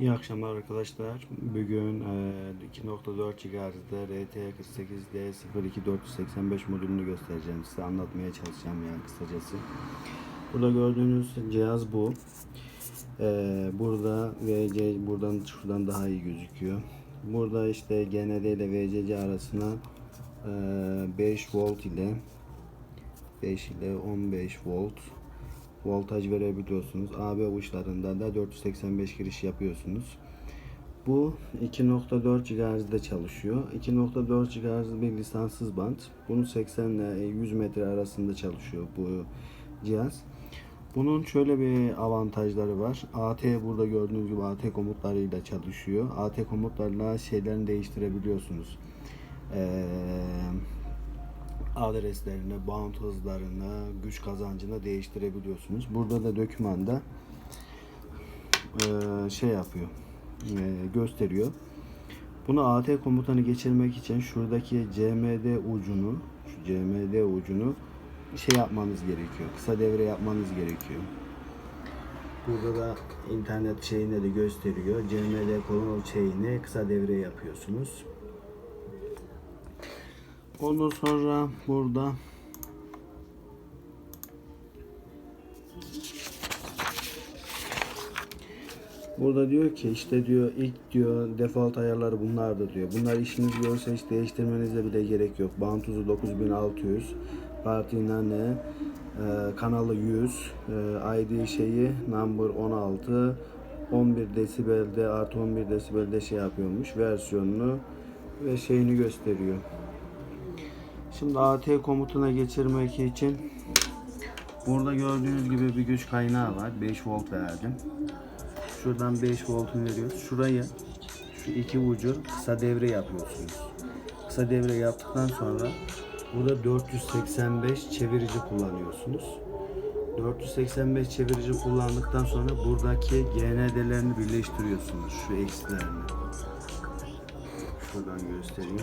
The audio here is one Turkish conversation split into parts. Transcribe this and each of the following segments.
İyi akşamlar arkadaşlar. Bugün e, 2.4 GHz'de RT48D 02485 modülünü göstereceğim size. Anlatmaya çalışacağım yani kısacası. Burada gördüğünüz cihaz bu. E, burada VC buradan şuradan daha iyi gözüküyor. Burada işte GND ile VCC arasına e, 5 volt ile 5 ile 15 volt voltaj verebiliyorsunuz. AB uçlarında da 485 giriş yapıyorsunuz. Bu 2.4 GHz'de çalışıyor. 2.4 GHz bir lisanssız band. Bunun 80 ile 100 metre arasında çalışıyor bu cihaz. Bunun şöyle bir avantajları var. AT burada gördüğünüz gibi AT komutlarıyla çalışıyor. AT komutlarla şeylerini değiştirebiliyorsunuz. Eee adreslerini, bound hızlarını, güç kazancını değiştirebiliyorsunuz. Burada da dokümanda eee, şey yapıyor, eee, gösteriyor. Bunu AT komutanı geçirmek için şuradaki CMD ucunu, şu CMD ucunu şey yapmanız gerekiyor. Kısa devre yapmanız gerekiyor. Burada da internet şeyinde de gösteriyor. CMD kolonel şeyini kısa devre yapıyorsunuz. Ondan sonra burada Burada diyor ki işte diyor ilk diyor default ayarları bunlardı diyor. Bunlar işiniz görse hiç değiştirmenize bile gerek yok. Bantuzu 9600, partinin ne? Ee, kanalı 100, ee, ID şeyi number 16, 11 desibelde artı 11 desibelde şey yapıyormuş versiyonunu ve şeyini gösteriyor. Şimdi AT komutuna geçirmek için burada gördüğünüz gibi bir güç kaynağı var. 5 volt verdim. Şuradan 5 voltunu veriyoruz. Şurayı şu iki ucu kısa devre yapıyorsunuz. Kısa devre yaptıktan sonra burada 485 çevirici kullanıyorsunuz. 485 çevirici kullandıktan sonra buradaki GND'lerini birleştiriyorsunuz. Şu eksilerini. Şuradan göstereyim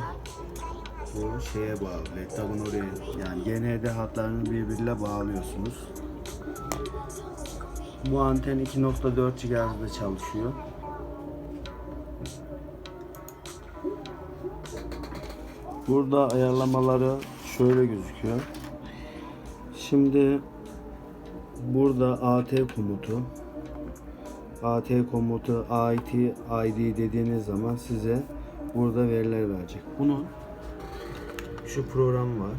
bu şeye bağlı. Laptopun oraya yani GND hatlarını birbirine bağlıyorsunuz. Bu anten 2.4 GHz'de çalışıyor. Burada ayarlamaları şöyle gözüküyor. Şimdi burada AT komutu AT komutu AIT ID dediğiniz zaman size burada veriler verecek. Bunun şu program var.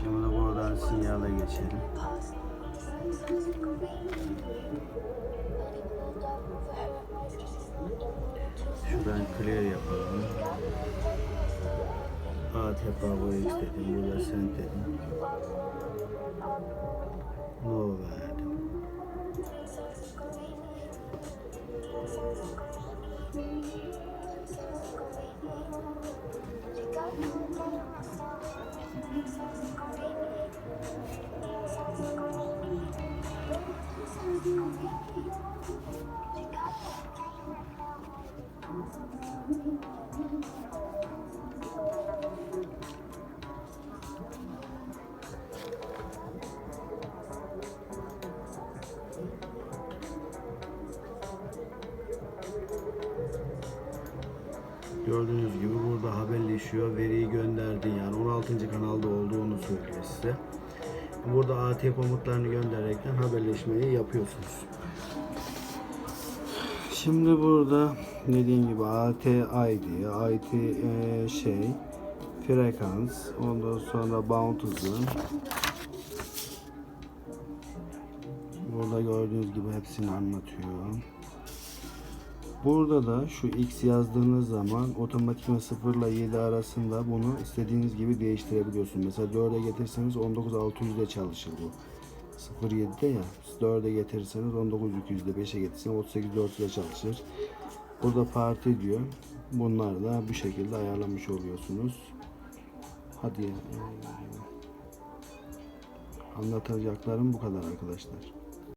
Şimdi buradan sinyale geçelim. Şuradan clear yapalım. Power X dedim. Burada send dedim. No verdim. Gördüğünüz gibi burada haberleşiyor. Veriyi gönderdi yani 16. kanalda olduğunu söylüyor size. Burada AT komutlarını göndererekten haberleşmeyi yapıyorsunuz. Şimdi burada dediğim gibi AT ID, IT e, şey, frekans, ondan sonra bound hızı. Burada gördüğünüz gibi hepsini anlatıyor. Burada da şu x yazdığınız zaman otomatikman 0 ile 7 arasında bunu istediğiniz gibi değiştirebiliyorsunuz. Mesela 4'e getirseniz 19600'de çalışır bu. 07'de ya 4'e getirirseniz 19200'de 5'e getirseniz 38400'de çalışır. Burada parti diyor. Bunlar da bu şekilde ayarlamış oluyorsunuz. Hadi eee, anlatacaklarım bu kadar arkadaşlar.